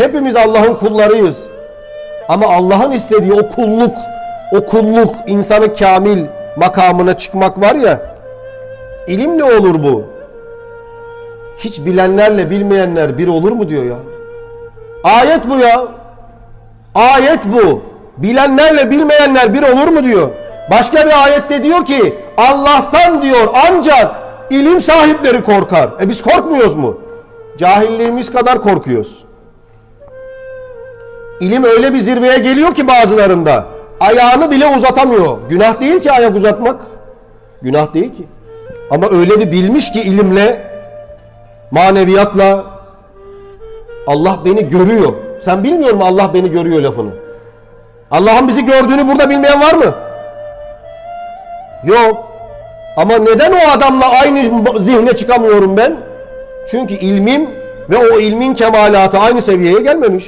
Hepimiz Allah'ın kullarıyız. Ama Allah'ın istediği o kulluk, o kulluk, insanı kamil makamına çıkmak var ya, ilimle olur bu. Hiç bilenlerle bilmeyenler bir olur mu diyor ya. Ayet bu ya. Ayet bu. Bilenlerle bilmeyenler bir olur mu diyor. Başka bir ayette diyor ki Allah'tan diyor ancak ilim sahipleri korkar. E biz korkmuyoruz mu? Cahilliğimiz kadar korkuyoruz. İlim öyle bir zirveye geliyor ki bazılarında ayağını bile uzatamıyor. Günah değil ki ayak uzatmak. Günah değil ki. Ama öyle bir bilmiş ki ilimle, maneviyatla Allah beni görüyor. Sen bilmiyor musun Allah beni görüyor lafını? Allah'ın bizi gördüğünü burada bilmeyen var mı? Yok. Ama neden o adamla aynı zihne çıkamıyorum ben? Çünkü ilmim ve o ilmin kemalatı aynı seviyeye gelmemiş.